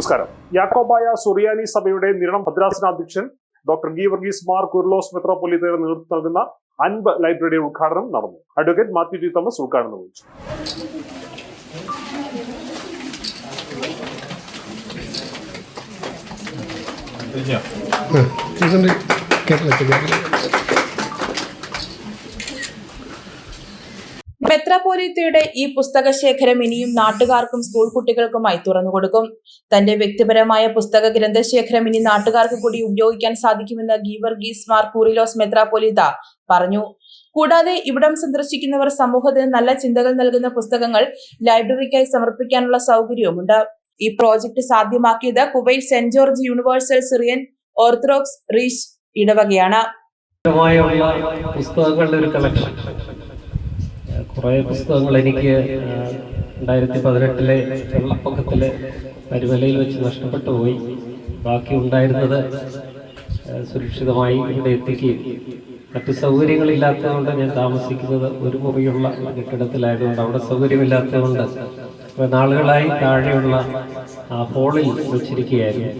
നമസ്കാരം. യാക്കോബായ സുറിയാനി സഭയുടെ നിരണം ഭദ്രാസനാധ്യക്ഷൻ ഡോക്ടർ ഗി വർഗീസ് മാർ കുർലോസ് മെത്രോപൊലിത്തയുടെ നേതൃത്വം നൽകുന്ന അൻപ് ലൈബ്രറിയുടെ ഉദ്ഘാടനം നടന്നു. അഡ്വക്കേറ്റ് മാത്യു ജി തോമസ് ഉദ്ഘാടനം നിർവഹിച്ചു. കേട്ടില്ല മെത്രാപോലിത്തയുടെ ഈ പുസ്തക ശേഖരം ഇനിയും നാട്ടുകാർക്കും സ്കൂൾ കുട്ടികൾക്കുമായി തുറന്നു കൊടുക്കും തന്റെ വ്യക്തിപരമായ പുസ്തക ഗ്രന്ഥശേഖരം ഇനി നാട്ടുകാർക്ക് കൂടി ഉപയോഗിക്കാൻ സാധിക്കുമെന്ന് ഗീവർഗീസ് മാർ കൂറിലോസ് മെത്രാപോലിത പറഞ്ഞു. കൂടാതെ ഇവിടം സന്ദർശിക്കുന്നവർ സമൂഹത്തിന് നല്ല ചിന്തകൾ നൽകുന്ന പുസ്തകങ്ങൾ ലൈബ്രറിക്കായി സമർപ്പിക്കാനുള്ള സൗകര്യവുമുണ്ട്. ഈ പ്രോജക്ട് സാധ്യമാക്കിയത് Kuwait saint George universal Syrian Orthodox റീഷ് ഇടവകയാണ്. പുസ്തകങ്ങളുടെ ഒരു കളക്ഷൻ. കുറേ പുസ്തകങ്ങൾ എനിക്ക് രണ്ടായിരത്തി പതിനെട്ടിലെ വെള്ളപ്പൊക്കത്തിലെ പരുമലയിൽ വെച്ച് നഷ്ടപ്പെട്ടു പോയി. ബാക്കി ഉണ്ടായിരുന്നത് സുരക്ഷിതമായി ഇവിടെ എത്തിക്കുകയും മറ്റു സൗകര്യങ്ങളില്ലാത്തതുകൊണ്ട് ഞാൻ താമസിക്കുന്നത് ഒരു മുറിയുള്ള കെട്ടിടത്തിലായതുകൊണ്ട് അവിടെ സൗകര്യമില്ലാത്തതുകൊണ്ട് നാളുകളായി താഴെയുള്ള ആ ഹോളിൽ വെച്ചിരിക്കുകയായിരുന്നു.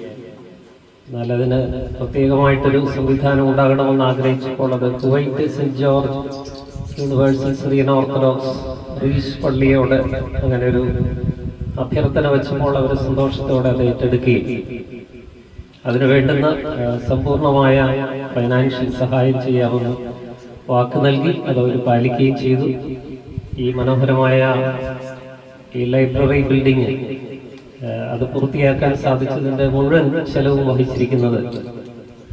എന്നാൽ അതിന് പ്രത്യേകമായിട്ടൊരു സംവിധാനം ഉണ്ടാകണമെന്ന് ആഗ്രഹിച്ചപ്പോൾ അത് Kuwait saint George universal Syrian Orthodox Greece പള്ളിയോട് അങ്ങനെ ഒരു അഭ്യർത്ഥന വെച്ചപ്പോൾ അവർ സന്തോഷത്തോടെ അത് ഏറ്റെടുക്കുകയും അതിനു വേണ്ടുന്ന സമ്പൂർണമായ ഫൈനാൻഷ്യൽ സഹായം ചെയ്യാമെന്ന് വാക്ക് നൽകി അത് അവർ പാലിക്കുകയും ചെയ്തു. ഈ മനോഹരമായ ഈ ലൈബ്രറി ബിൽഡിങ് അത് പൂർത്തിയാക്കാൻ സാധിച്ചതിന്റെ മുഴുവൻ ചെലവും വഹിച്ചിരിക്കുന്നത്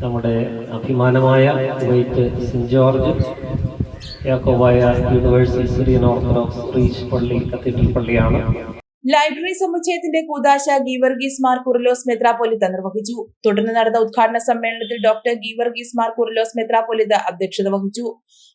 നമ്മുടെ അഭിമാനമായ വൈറ്റ് സെന്റ് ജോർജ് ലൈബ്രറി സമുച്ചയത്തിന്റെ കൂതാശ ഗീവർഗീസ് മാർ കുറിലോസ് മെത്രാപൊലിത നിർവഹിച്ചു. തുടർന്ന് നടന്ന ഉദ്ഘാടന സമ്മേളനത്തിൽ ഡോക്ടർ ഗീവർഗീസ് മാർ കുറിലോസ് മെത്രാപൊലിത അധ്യക്ഷത വഹിച്ചു.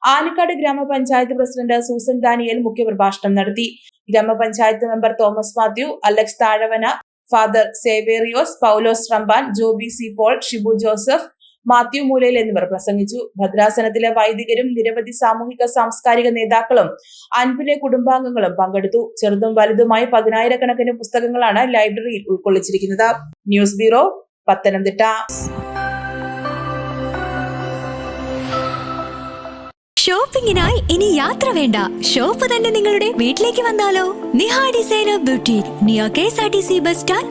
ആലക്കാട് ഗ്രാമപഞ്ചായത്ത് പ്രസിഡന്റ് സൂസൻ ദാനിയൽ മുഖ്യപ്രഭാഷണം നടത്തി. ഗ്രാമപഞ്ചായത്ത് member Thomas Mathew Alex Thazhavana father Severios Paulose Ramban Joby C Paul Shibu Joseph Mathew Moolayil എന്നിവർ പ്രസംഗിച്ചു. ഭദ്രാസനത്തിലെ വൈദികരും നിരവധി സാമൂഹിക സാംസ്കാരിക നേതാക്കളും അൻപിലെ കുടുംബാംഗങ്ങളും പങ്കെടുത്തു. ചെറുതും വലുതുമായി പതിനായിരക്കണക്കിന് പുസ്തകങ്ങളാണ് ലൈബ്രറിയിൽ ഉൾക്കൊള്ളിച്ചിരിക്കുന്നത്. News bureau Pathanamthitta. ഷോപ്പിംഗിനായി ഇനി യാത്ര വേണ്ട. ഷോപ്പ് തന്നെ നിങ്ങളുടെ വീട്ടിലേക്ക് വന്നാലോ? Niha designer beauty near K S R T C bus stand